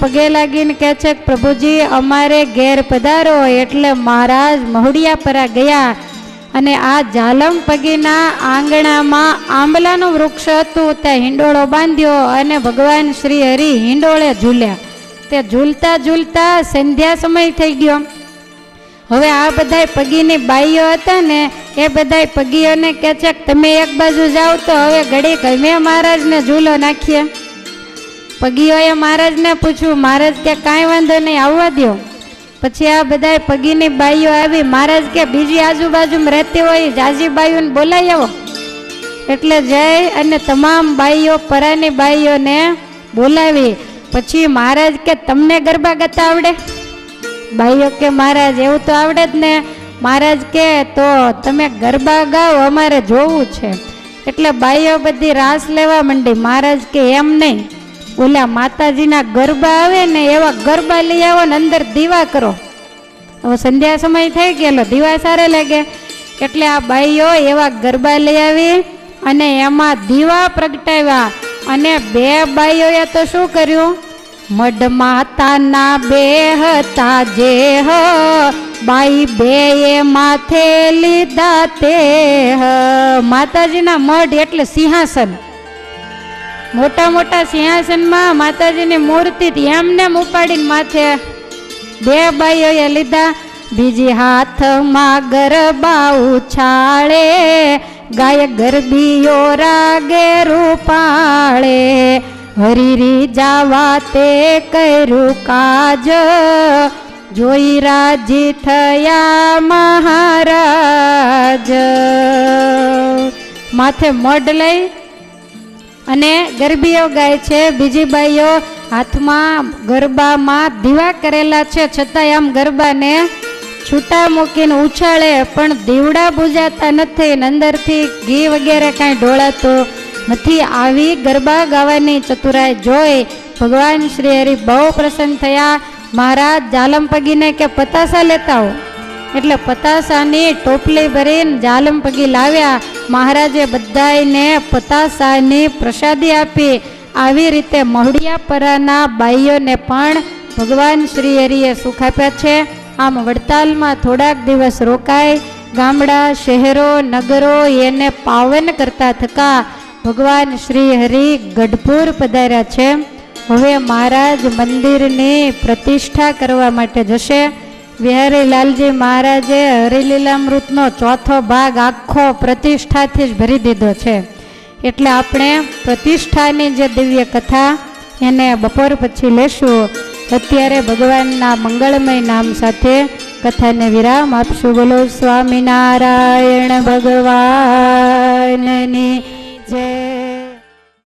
પગે લાગીને કહે છે કે, પ્રભુજી, અમારે ઘેર પધારો એટલે મહારાજ મહુડિયાપરા ગયા અને આ જાલમ પગીના આંગણામાં આંબલાનું વૃક્ષ હતું. ત્યાં હિંડોળો બાંધ્યો અને ભગવાન શ્રી હરિ હિંડોળે ઝૂલ્યા. તે ઝૂલતા ઝૂલતા સંધ્યા સમય થઈ ગયો. હવે આ બધાય પગીની બાઈઓ હતા ને, એ બધાય પગીઓને કહે છે કે, તમે એક બાજુ જાઓ તો હવે ઘડીક અમે મહારાજને ઝૂલો નાખીએ. પગીઓએ મહારાજને પૂછ્યું, મહારાજ કે કાંઈ વાંધો નહીં, આવવા દો પછી આ બધાય પગીની બાઈઓ આવી, મહારાજ કે બીજી આજુબાજુમાં રહેતી હોય જાજી બાઈઓને બોલાવી આવો. એટલે જઈ અને તમામ બાઈઓ, પરાની બાઈઓને બોલાવી. પછી મહારાજ કે, તમને ગરબા ગાતા આવડે? બાઈઓ કે, મહારાજ, એવું તો આવડે જ ને. મહારાજ કે, તો તમે ગરબા ગાઓ, અમારે જોવું છે. એટલે બાઈઓ બધી રાસ લેવા માંડી. મહારાજ કે, એમ નહીં. ઓલા માતાજીના ગરબા આવે ને એવા ગરબા લઈ આવો ને અંદર દીવા કરો. હવે સંધ્યા સમય થઈ ગયેલો, દીવા સારે લાગે. એટલે આ બાઈઓ એવા ગરબા લઈ આવી અને એમાં દીવા પ્રગટાવ્યા. અને બે બાઈઓએ તો શું કર્યું? મઢ માતાના બે હતા જે હ, બાઈ બે એ માથે લીધા તે હ. માતાજીના મઢ એટલે સિંહાસન. મોટા મોટા સિંહાસનમાં માતાજીની મૂર્તિ એમને ઉપાડીને માથે બે બાઈઓએ લીધા. બીજી હાથમાં ગરબા ઉછાળે ગાય ગરબીઓ રાગે રૂપાળે. હરીરી જાવા તે કર્યું કાજ, જોઈ રાજી થયા મહારાજ. માથે મઢ લઈ અને ગરબીઓ ગાય છે. બીજી બાઈઓ હાથમાં ગરબામાં દીવા કરેલા છે. છતાંય આમ ગરબાને છૂટા મૂકીને ઉછાળે, પણ દીવડા બુજાતા નથી. અંદરથી ઘી વગેરે કાંઈ ઢોળાતું નથી. આવી ગરબા ગાવાની ચતુરાઈ જોઈ ભગવાન શ્રી હરિ બહુ પ્રસન્ન થયા. મહારાજ જાલમ પગીને કે પતાસા લેતા હો એટલે પતાસાની ટોપલી ભરીને જાલમ પગી લાવ્યા. મહારાજે બધાને પતાસાની પ્રસાદી આપી. આવી રીતે મહુડિયાપરાના બાઈઓને પણ ભગવાન શ્રી હરિએ સુખ આપ્યા છે. આમ વડતાલમાં થોડાક દિવસ રોકાય ગામડા, શહેરો, નગરો એને પાવન કરતા થકા ભગવાન શ્રી હરિ ગઢપુર પધાર્યા છે. હવે મહારાજ મંદિરની પ્રતિષ્ઠા કરવા માટે જશે. વિહારી લાલજી મહારાજે હરિલીલામૃતનો ચોથો ભાગ આખો પ્રતિષ્ઠાથી જ ભરી દીધો છે. એટલે આપણે પ્રતિષ્ઠાની જે દિવ્ય કથા એને બપોર પછી લેશું. અત્યારે ભગવાનના મંગળમય નામ સાથે કથાને વિરામ આપશું. બોલો, સ્વામિનારાયણ ભગવાનની જય.